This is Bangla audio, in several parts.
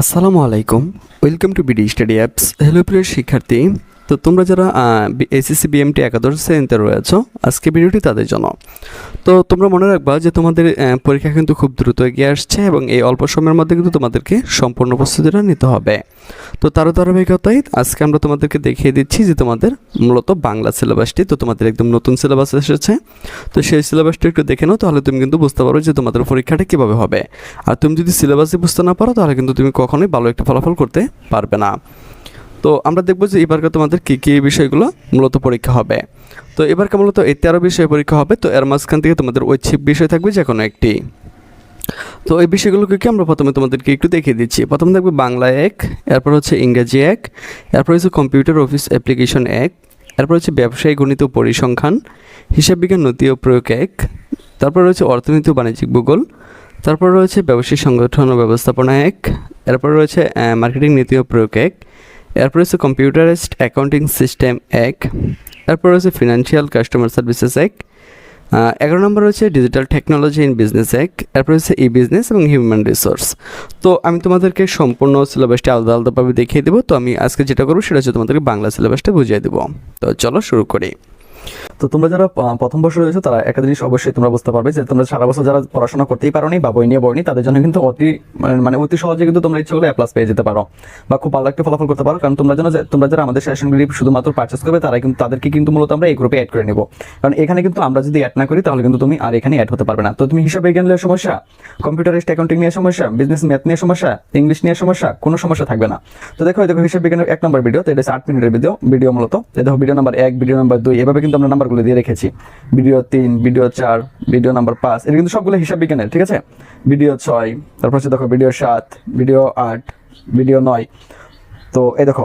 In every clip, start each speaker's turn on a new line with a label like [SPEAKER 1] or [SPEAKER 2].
[SPEAKER 1] আসসালামু আলাইকুম। Welcome to BD study apps hello প্রিয় শিক্ষার্থী তো তোমরা যারা এসএসসি বিএমটি একাদশ শ্রেণীতে রয়েছো, আজকে ভিডিওটি তাদের জন্য। তো তোমরা মনে রাখবা যে তোমাদের পরীক্ষা কিন্তু খুব দ্রুত এগিয়ে আসছে এবং এই অল্প সময়ের মধ্যে কিন্তু তোমাদেরকে সম্পূর্ণ প্রস্তুতিটা নিতে হবে। তো তারও ধারাবাহিকতায় আজকে আমরা তোমাদেরকে দেখিয়ে দিচ্ছি যে তোমাদের মূলত বাংলা সিলেবাসটি, তো তোমাদের একদম নতুন সিলেবাস এসেছে। তো সেই সিলেবাসটা একটু দেখে নাও, তাহলে তুমি কিন্তু বুঝতে পারো যে তোমাদের পরীক্ষাটা কীভাবে হবে। আর তুমি যদি সিলেবাসই বুঝতে না পারো, তাহলে কিন্তু তুমি কখনোই ভালো একটা ফলাফল করতে পারবে না। তো আমরা দেখব যে এবারকার তোমাদের কী কী বিষয়গুলো মূলত পরীক্ষা হবে। তো এবারকার মূলত এই তেরো বিষয়ে পরীক্ষা হবে, তো এর মাঝখান থেকে তোমাদের ঐচ্ছিক বিষয় থাকবে যে কোনো একটি। তো এই বিষয়গুলোকে কি আমরা প্রথমে তোমাদেরকে একটু দেখিয়ে দিচ্ছি। প্রথমে থাকবে বাংলা এক, এরপর হচ্ছে ইংরেজি এক, এরপর হচ্ছে কম্পিউটার অফিস অ্যাপ্লিকেশন এক, এরপর হচ্ছে ব্যবসায়ী গণিত পরিসংখ্যান, হিসাব বিজ্ঞান নথি ও প্রয়োগ এক, তারপর রয়েছে অর্থনীতি ও বাণিজ্যিক ভূগোল, তারপর রয়েছে ব্যবসায়িক সংগঠন ও ব্যবস্থাপনা এক, এরপর রয়েছে মার্কেটিং নীতি ও প্রয়োগ এক এরপর হচ্ছে কম্পিউটারাইজড অ্যাকাউন্টিং সিস্টেম এক, এরপর হচ্ছে ফিনান্সিয়াল কাস্টমার সার্ভিসেস এক এগারো নম্বর হচ্ছে ডিজিটাল টেকনোলজি ইন বিজনেস এক, এরপর হচ্ছে ই বিজনেস এবং হিউম্যান রিসোর্স তো আমি তোমাদেরকে সম্পূর্ণ সিলেবাসটি আলাদা আলাদাভাবে দেখিয়ে দেবো। তো আমি আজকে যেটা করব সেটা হচ্ছে তোমাদেরকে বাংলা সিলেবাসটা বুঝিয়ে দেবো। তো চলো শুরু করি।
[SPEAKER 2] তো তোমরা যারা প্রথম বছর রয়েছে, তারা একটা জিনিস অবশ্যই তোমরা বুঝতে পারবে যে তোমরা সারা বছর যারা পড়াশোনা করতেই পারোনি বা বই নিয়ে বইনি তাদের জন্য কিন্তু অতি, মানে- মানে অতি সহজে কিন্তু তোমরা ইচ্ছে করলে প্লাস পেয়ে যেতে পারো বা খুব ভালো একটা ফলাফল করতে পারো। কারণ তোমরা যেন তোমরা যারা আমাদের সেশনগুলি শুধুমাত্র পার্চেস করবে তারা কিন্তু তাদেরকে কিন্তু মূলত আমরা এই গ্রুপে অ্যাড করে নেব। কারণ এখানে কিন্তু আমরা যদি অ্যাড না করি, তাহলে কিন্তু তুমি আর এখানে অ্যাড হতে পারবে না। তো তুমি হিসাব বিজ্ঞান নিয়ে সমস্যা কম্পিউটারিস্ট অ্যাকাউন্টিং নিয়ে সমস্যা বিজনেস ম্যাথ নিয়ে সমস্যা ইংলিশ নিয়ে সমস্যা, কোনো সমস্যা থাকবে না। তো দেখো দেখো হিসাব বিজ্ঞানের এক নম্বর ভিডিও তো এটা আট মিনিটের ভিডিও ভিডিও মূলত। দেখো ভিডিও নাম্বার এক ভিডিও নাম্বার দুই, এভাবে কিন্তু আমরা নাম্বারগুলো দিয়ে রেখেছি। ভিডিও তিন, ভিডিও চার, ভিডিও নাম্বার পাঁচ এটা কিন্তু সবগুলো হিসাব বিজ্ঞানের, ঠিক আছে? ভিডিও ছয়, তারপর হচ্ছে দেখো ভিডিও সাত, ভিডিও আট, ভিডিও নয়। তো এই দেখো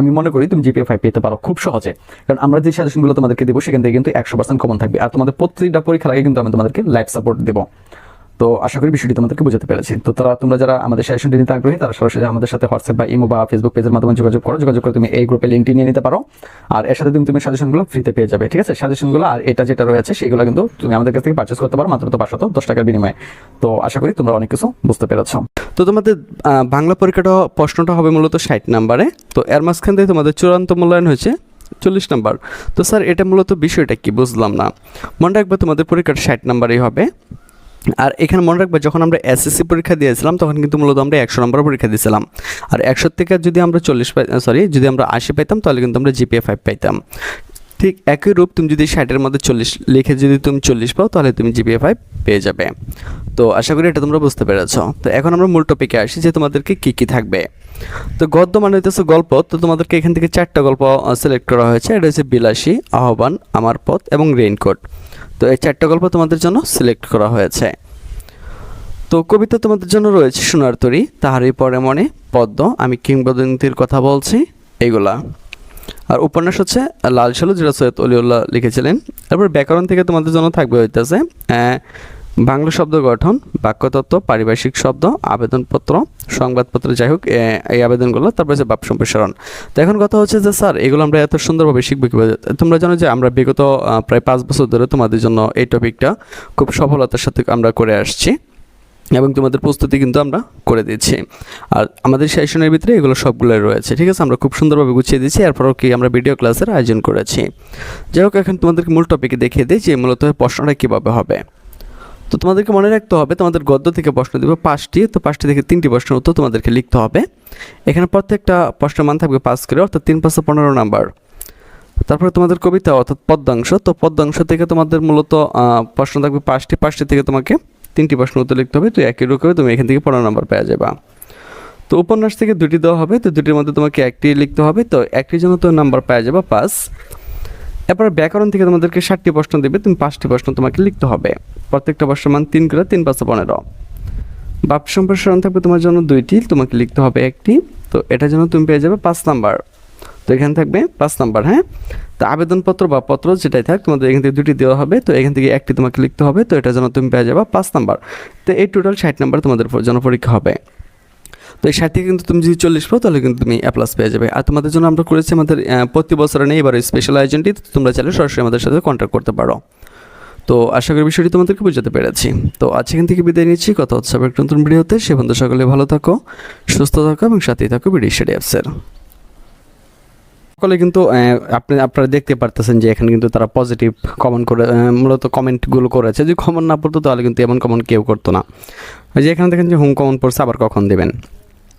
[SPEAKER 2] আমি মনে করি তুমি জিপিএ ফাইভ পেতে পারো খুব সহজে। কারণ আমরা যে সাজেশনগুলো তোমাদেরকে দেবো, সেখান থেকে কিন্তু একশো পার্সেন্ট কমন থাকবে। আর তোমাদের প্রতিটা পরীক্ষার আগে কিন্তু আমি তোমাদেরকে লাইফ সাপোর্ট দেবো। তো আশা করি বিষয়টি তোমাদেরকে বুঝতে পেরেছি। তো তারা, তোমরা যারা আমাদের সেশনটি নিতে আগ্রহী, তারা সরাসরি আমাদের সাথে হোয়াটসঅ্যাপ বা ইমো বা ফেসবুক পেজের মাধ্যমে যোগাযোগ করো। যোগাযোগ করে তুমি এই গ্রুপে লিঙ্কটি নিয়ে নিতে পারো। আর এর সাথে তুমি তুমি সাজেশনগুলো ফ্রিতে পেয়ে যাবে, ঠিক আছে? সাজেশনগুলো আর এটা যেটা রয়েছে, সেগুলো কিন্তু তুমি আমাদের কাছ থেকে পারচেস করতে পারো, মাত্র তো পাঁচশত দশ টাকার বিনিময়ে। তো আশা করি তোমরা অনেক কিছু বুঝতে পেরেছ।
[SPEAKER 1] তো তোমাদের বাংলা পরীক্ষাটা, প্রশ্নটা হবে মূলত ষাট নাম্বারে। তো এর মাঝখান থেকে তোমাদের চূড়ান্ত মূল্যায়ন হয়েছে চল্লিশ নাম্বার। তো স্যার, এটা মূলত বিষয়টা কি বুঝলাম না। মনে রাখবে তোমাদের পরীক্ষাটা ষাট নাম্বারই হবে। আর এখানে মনে রাখবে, যখন আমরা এসএসসি পরীক্ষা দিয়েছিলাম, তখন কিন্তু মূলত আমরা একশো নম্বর পরীক্ষা দিয়েছিলাম। আর একশো থেকে যদি আমরা চল্লিশ পাই সরি যদি আমরা আশি পাইতাম, তাহলে কিন্তু আমরা জিপিএ ফাইভ পাইতাম। ঠিক একই রূপ তুমি যদি ষাটের মধ্যে চল্লিশ লিখে যদি তুমি চল্লিশ পাও, তাহলে তুমি জিপিএ ফাইভ পেয়ে যাবে। তো আশা করি এটা তোমরা বুঝতে পেরেছ। তো এখন আমরা মূল টপিকে আসি যে তোমাদেরকে কী কী থাকবে। তো গদ্য মানে হইতেছে গল্প। তো তোমাদেরকে এখান থেকে চারটা গল্প সিলেক্ট করা হয়েছে। এটা হচ্ছে বিলাসী, আহ্বান, আমার পথ এবং রেইনকোট তো এই চারটা গল্প তোমাদের জন্য সিলেক্ট করা হয়েছে। তো কবিতা তোমাদের জন্য রয়েছে সোনার তরি তাহারই পরে মনে, পদ্ম, আমি কিংবদন্তির কথা বলছি, এগুলা।
[SPEAKER 2] আর উপন্যাস হচ্ছে লাল সালু, যেটা সৈয়দ অলিউল্লাহ লিখেছিলেন। তারপর ব্যাকরণ থেকে তোমাদের জন্য থাকবে হইতেছে বাংলা শব্দ গঠন, বাক্যতত্ত্ব, পারিভাষিক শব্দ, আবেদনপত্র, সংবাদপত্র, যাই হোক এই আবেদনগুলো, তারপরে হচ্ছে বাপ সম্প্রসারণ। তো এখন কথা হচ্ছে যে, স্যার, এগুলো আমরা এত সুন্দরভাবে শিখব কীভাবে? তোমরা জানো যে, আমরা বিগত প্রায় পাঁচ বছর ধরে তোমাদের জন্য এই টপিকটা খুব সফলতার সাথে আমরা করে আসছি এবং তোমাদের প্রস্তুতি কিন্তু আমরা করে দিচ্ছি আর আমাদের সেশনের ভিতরে এগুলো সবগুলোই রয়েছে, ঠিক আছে? আমরা খুব সুন্দরভাবে গুছিয়ে দিচ্ছি এরপরও কি আমরা ভিডিও ক্লাসের আয়োজন করেছি। যাই হোক, এখন তোমাদেরকে মূল টপিকে দেখিয়ে দিই যে, মূলত প্রশ্নটা কীভাবে হবে। তো তোমাদেরকে মনে রাখতে হবে, তোমাদের গদ্য থেকে প্রশ্ন দেবে পাঁচটি, তো পাঁচটি থেকে তিনটি প্রশ্নের উত্তর তোমাদেরকে লিখতে হবে। এখানে প্রত্যেকটা প্রশ্নের মান থাকবে পাঁচ করে, অর্থাৎ তিন পাঁচশো পনেরো নাম্বার। তারপরে তোমাদের কবিতা, অর্থাৎ পদ্মাংশ, তো পদ্মাংশ থেকে তোমাদের মূলত প্রশ্ন থাকবে পাঁচটি পাঁচটি থেকে তোমাকে তিনটি প্রশ্ন উত্তর লিখতে হবে, তো একই রকমে তুমি এখান থেকে পনেরো নাম্বার পেয়ে যাবা। তো উপন্যাস থেকে দুটি দেওয়া হবে, তো দুটির মধ্যে তোমাকে একটি লিখতে হবে, তো একটির জন্য তো নাম্বার পাওয়া যাবে পাঁচ। এরপর ব্যাকরণ থেকে তোমাদেরকে ষাটটি প্রশ্ন দেবে, তুমি পাঁচটি প্রশ্ন তোমাকে লিখতে হবে। প্রত্যেকটা প্রশ্নের মান তিন করে তিন পাঁচশো পনেরো। বাপ সম্প্রসারণ থাকবে তোমার জন্য দুইটি, তোমাকে লিখতে হবে একটি। তো এটার জন্য তুমি পেয়ে যাবে পাঁচ নাম্বার। তো এখানে থাকবে পাঁচ নাম্বার হ্যাঁ? তো আবেদনপত্র বা পত্র যেটাই থাক, তোমাদের এখান থেকে দুটি দেওয়া হবে। তো এখান থেকে একটি তোমাকে লিখতে হবে। তো এটার জন্য তুমি পেয়ে যাবে পাঁচ নাম্বার। তো এই টোটাল ষাট নাম্বার তোমাদের জন্য পরীক্ষা হবে। তো এই ষাট থেকে কিন্তু তুমি যদি চল্লিশ পাও, তাহলে কিন্তু তুমি এ প্লাস পেয়ে যাবে। আর তোমাদের জন্য আমরা করেছি আমাদের প্রতি বছরে নেই, এবার স্পেশাল আয়োজনটি তোমরা চাইলে সরাসরি আমাদের সাথে কন্ট্যাক্ট করতে পারো। তো আশা করি বিষয়টি তোমাদেরকে বুঝাতে পেরেছি। তো আজ এখান থেকে বিদায় নিচ্ছি। কথা হচ্ছে আবার একটা নতুন ভিডিওতে। সে বন্ধু সকলে ভালো থাকো, সুস্থ থাকো এবং সাথেই থাকো ভিডিও স্টাডি অ্যাপসের সকলে কিন্তু আপনি, আপনারা দেখতে পারতেছেন যে এখানে কিন্তু তারা পজিটিভ কমেন্ট করে মূলত কমেন্টগুলো করেছে। যদি কমেন্ট না পড়তো, তাহলে কিন্তু এমন কমেন্ট কেউ করতো না। যে এখানে দেখেন যে হোম কমেন্ট পড়ছে, আবার কখন দেবেন?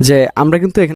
[SPEAKER 2] যে আমরা কিন্তু